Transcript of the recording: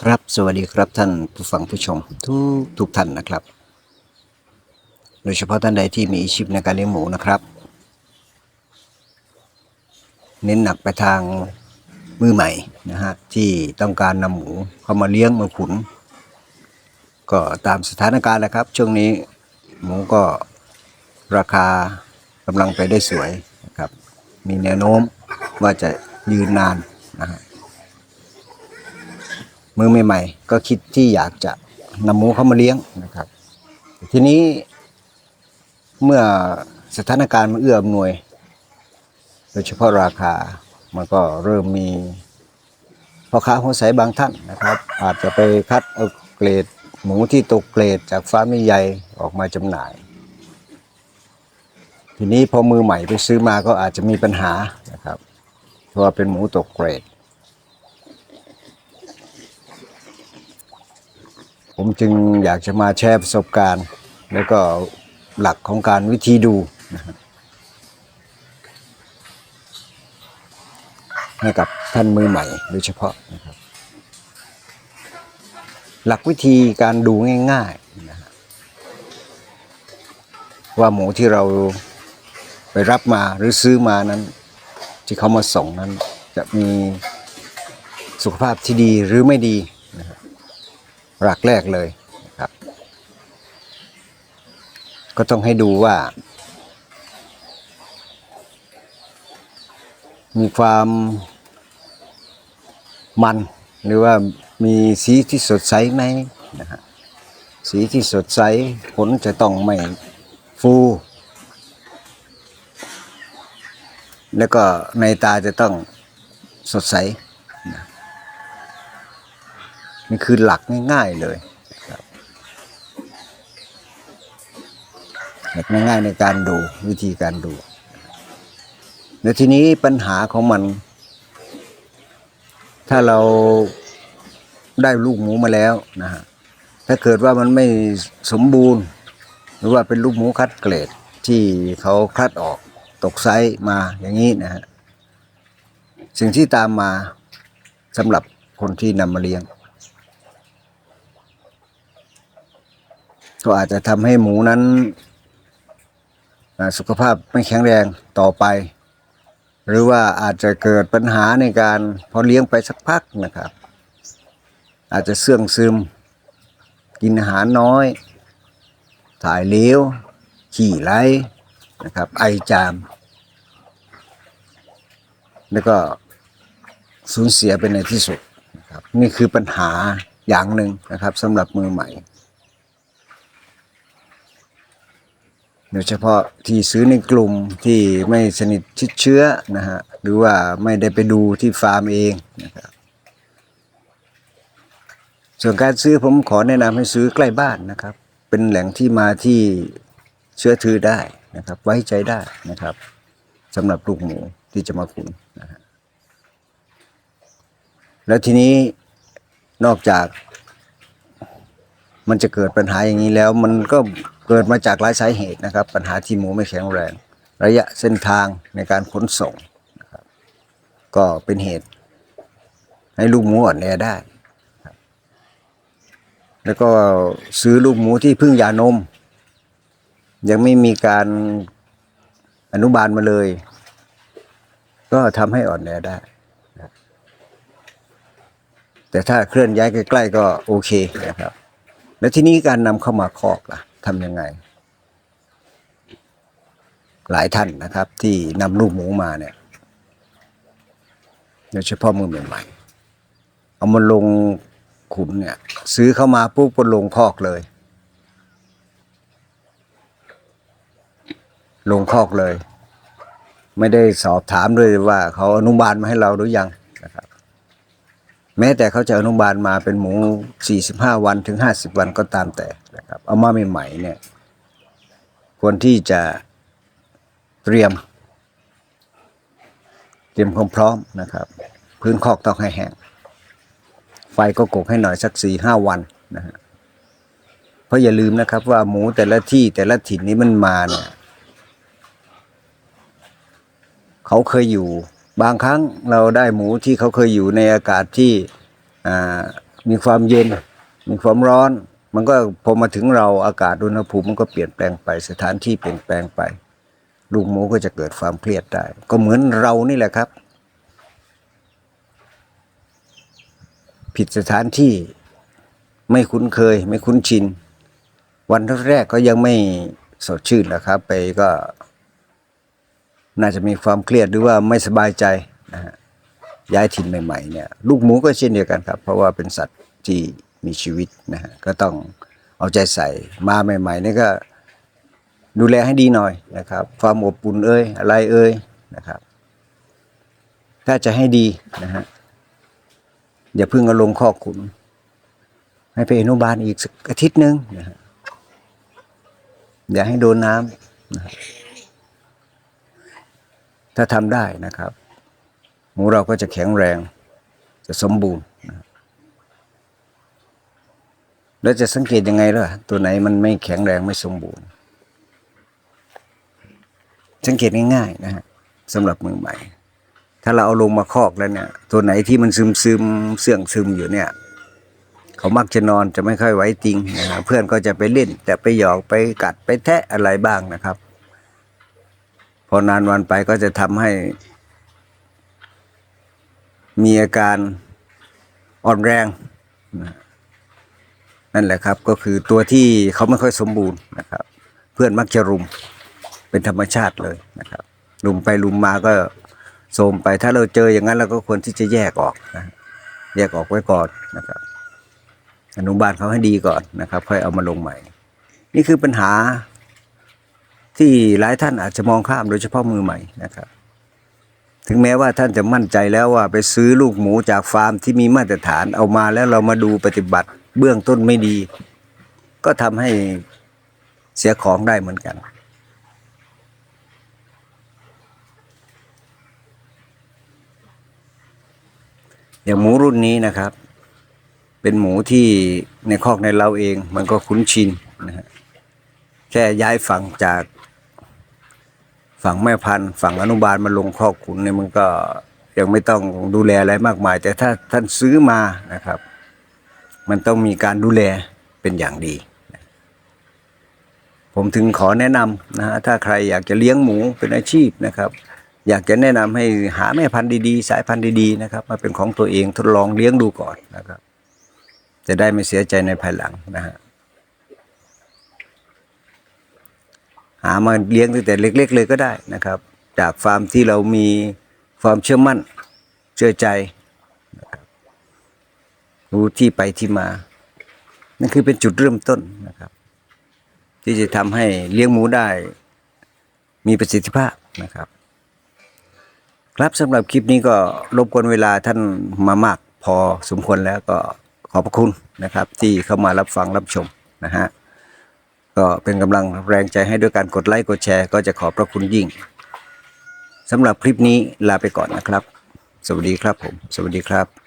ครับสวัสดีครับท่านผู้ฟังผู้ชมทุกทุกท่านนะครับ โดยเฉพาะท่านใดที่มีอาชีพในการเลี้ยงหมูนะครับ เน้นหนักไปทางมือใหม่นะฮะที่ต้องการนำหมูเข้ามาเลี้ยงมาขุน ก็ตามสถานการณ์แหละครับ ช่วงนี้หมูก็ราคากำลังไปได้สวยนะครับ มีแนวโน้มว่าจะยืนนานนะฮะ มือใหม่ๆ ก็คิดที่อยากจะนำหมูเข้ามาเลี้ยงนะครับ ทีนี้เมื่อสถานการณ์มันเอื้ออำนวย โดยเฉพาะราคา มันก็เริ่มมีพ่อค้าหัวใสบางท่านนะครับ อาจจะไปคัดเอาเกรดหมูที่ตกเกรดจากฟาร์มใหญ่ออกมาจำหน่าย ทีนี้พอมือใหม่ไปซื้อมาก็อาจจะมีปัญหานะครับ เพราะว่าเป็นหมูตกเกรด ผมจึงอยากจะมาแชร์ประสบการณ์ แล้วก็หลักของการวิธีดูนะครับให้กับท่านมือใหม่โดยเฉพาะนะครับ หลักวิธีการดูง่ายๆนะฮะว่าหมูที่เราไปรับมาหรือซื้อมานั้น ที่เขามาส่งนั้นจะมีสุขภาพที่ดีหรือไม่ดี หลักแรกเลยนะครับ ก็ต้องให้ดูว่า มีความมัน หรือว่ามีสีที่สดใสไหมนะฮะสีที่สดใสผลจะต้องไม่ฟู แล้วก็ในตาจะต้องสดใส นี่คือหลักง่ายๆเลยครับหลักง่ายๆในการดูวิธีการดูแล้วทีนี้ปัญหาของมัน ถ้าเราได้ลูกหมูมาแล้วนะฮะถ้าเกิดว่ามันไม่สมบูรณ์ หรือว่าเป็นลูกหมูคัดเกรดที่เขาคัดออกตกไซส์มาอย่างนี้นะฮะสิ่งที่ตามมาสำหรับคนที่นำมาเลี้ยง ก็อาจจะทำให้หมูนั้นสุขภาพไม่แข็งแรงต่อไป หรือว่าอาจจะเกิดปัญหาในการพอเลี้ยงไปสักพักนะครับ อาจจะเสื่องซึม กินอาหารน้อย ถ่ายเหลวขี่ไหลนะครับ ไอจาม แล้วก็สูญเสียไปในที่สุดนะครับนี่คือปัญหาอย่างหนึ่งนะครับสำหรับมือใหม่ โดยเฉพาะที่ซื้อในกลุ่มที่ไม่สนิทชิดเชื้อนะฮะหรือว่าไม่ได้ไปดูที่ฟาร์มเองนะครับส่วนการซื้อผมขอแนะนำให้ซื้อใกล้บ้านนะครับ เป็นแหล่งที่มาที่เชื่อถือได้นะครับ ไว้ใจได้นะครับสำหรับลูกหมูที่จะมาขุนนะฮะแล้วทีนี้นอกจากมันจะเกิดปัญหาอย่างนี้แล้วมันก็ เกิดมาจากหลายสาเหตุนะครับ ปัญหาที่หมูไม่แข็งแรง ระยะเส้นทางในการขนส่งนะครับก็เป็นเหตุ ให้ลูกหมูอ่อนแอได้ครับแล้วก็ซื้อลูกหมูที่เพึ่งยานม ยังไม่มีการอนุบาลมาเลย ก็ทำให้อ่อนแอได้ แต่ถ้าเคลื่อนย้ายใกล้ ๆ ก็โอเคนะครับ แล้วทีนี้การนำเข้ามาคอกล่ะ ทำยังไง หลายท่านนะครับ ที่นำลูกหมูมาเนี่ยโดยเฉพาะมือใหม่ๆเอามาลงขุนเนี่ย ซื้อเข้ามาปุ๊บก็ลงคอกเลย ลงคอกเลย ไม่ได้สอบถามด้วยว่าเขาอนุบาลมาให้เราหรือยังนะครับแม้แต่เขาจะอนุบาลมาเป็นหมู 45 วันถึง 50 วันก็ตามแต่ นะครับเอามาใหม่ๆเนี่ยควรที่จะเตรียม เตรียมความพร้อมนะครับ พื้นคอกต้องให้แห้งไฟก็กกให้หน่อยสักสี่ห้าวันนะฮะเพราะอย่าลืมนะครับ ว่าหมูแต่ละที่แต่ละถิ่นนี้มันมาเนี่ยเขาเคยอยู่บางครั้งเราได้หมูที่เขาเคยอยู่ในอากาศที่มีความเย็น มีความร้อน มันก็พอมาถึงเราอากาศอุณหภูมิมันก็เปลี่ยนแปลงไป สถานที่เปลี่ยนแปลงไป ลูกหมูก็จะเกิดความเครียดได้ ก็เหมือนเรานี่แหละครับ ผิดสถานที่ไม่คุ้นเคย ไม่คุ้นชิน วันแรกๆก็ยังไม่สดชื่นนะครับ ไปก็ น่าจะมีความเครียดหรือว่าไม่สบายใจนะฮะย้ายถิ่นใหม่ๆเนี่ย ลูกหมูก็เช่นเดียวกันครับ เพราะว่าเป็นสัตว์ที่ มีชีวิตนะฮะก็ต้องเอาใจใส่มาใหม่ๆนี่ก็ดูแลให้ดีหน่อยนะครับ ความอบอุ่นเอ้ยอะไรเอ้ยนะครับ ถ้าจะให้ดีนะฮะอย่าเพิ่งเอาลงข้อขุน ให้ไปอนุบาลอีกสักอาทิตย์หนึ่งนะฮะอย่าให้โดนน้ำนะถ้าทำได้นะครับหมูเราก็จะแข็งแรง จะสมบูรณ์นะ แล้วจะสังเกตยังไงล่ะ ตัวไหนมันไม่แข็งแรงไม่สมบูรณ์ สังเกตง่ายๆนะฮะสำหรับมือใหม่ ถ้าเราเอาลงมาคอกแล้วเนี่ย ตัวไหนที่มันซึมซึมเสื่องซึมอยู่เนี่ย เขามักจะนอนจะไม่ค่อยไว้ติงนะฮะเพื่อนก็จะไปเล่น แต่ไปหยอกไปกัดไปแทะอะไรบ้างนะครับ พอนานวันไปก็จะทำให้ มีอาการอ่อนแรงนะ นั่นแหละครับก็คือตัวที่เขาไม่ค่อยสมบูรณ์นะครับ เพื่อนมักจะรุมเป็นธรรมชาติเลยนะครับลุมไปลุมมาก็โทรมไปถ้าเราเจออย่างนั้นเราก็ควรที่จะแยกออกนะแยกออกไว้ก่อนนะครับ อนุบาลเขาให้ดีก่อนนะครับ ค่อยเอามาลงใหม่ นี่คือปัญหาที่หลายท่านอาจจะมองข้ามโดยเฉพาะมือใหม่นะครับ ถึงแม้ว่าท่านจะมั่นใจแล้วว่าไปซื้อลูกหมูจากฟาร์มที่มีมาตรฐานเอามาแล้วเรามาดูปฏิบัติ เบื้องต้นไม่ดี ก็ทำให้เสียของได้เหมือนกัน อย่างหมูรุ่นนี้นะครับ เป็นหมูที่ในคอกในเราเอง มันก็คุ้นชินนะฮะแค่ย้ายฝั่งจากฝั่งแม่พันธุ์ฝั่งอนุบาลมาลงคอกขุนเนี่ยมันก็ยังไม่ต้องดูแลอะไรมากมาย แต่ถ้าท่านซื้อมานะครับ มันต้องมีการดูแลเป็นอย่างดี ผมถึงขอแนะนำนะฮะถ้าใครอยากจะเลี้ยงหมูเป็นอาชีพนะครับ อยากจะแนะนำให้หาแม่พันธุ์ดีๆ สายพันธุ์ดีๆนะครับ มาเป็นของตัวเองทดลองเลี้ยงดูก่อนนะครับ จะได้ไม่เสียใจในภายหลังนะฮะหามาเลี้ยงตั้งแต่เล็ก ๆ เลยก็ได้นะครับ จากฟาร์มที่เรามีความเชื่อมั่น เชื่อใจ รู้ที่ไปที่มา นั่นคือเป็นจุดเริ่มต้นนะครับ ที่จะทำให้เลี้ยงหมูได้มีประสิทธิภาพนะครับ ครับสำหรับคลิปนี้ก็รบกวนเวลาท่านมามากพอสมควรแล้วก็ขอบพระคุณนะครับ ที่เข้ามารับฟังรับชมนะฮะก็เป็นกำลังแรงใจให้ด้วยการกดไลค์กดแชร์ก็จะขอบพระคุณยิ่งสำหรับคลิปนี้ลาไปก่อนนะครับ สวัสดีครับผม สวัสดีครับ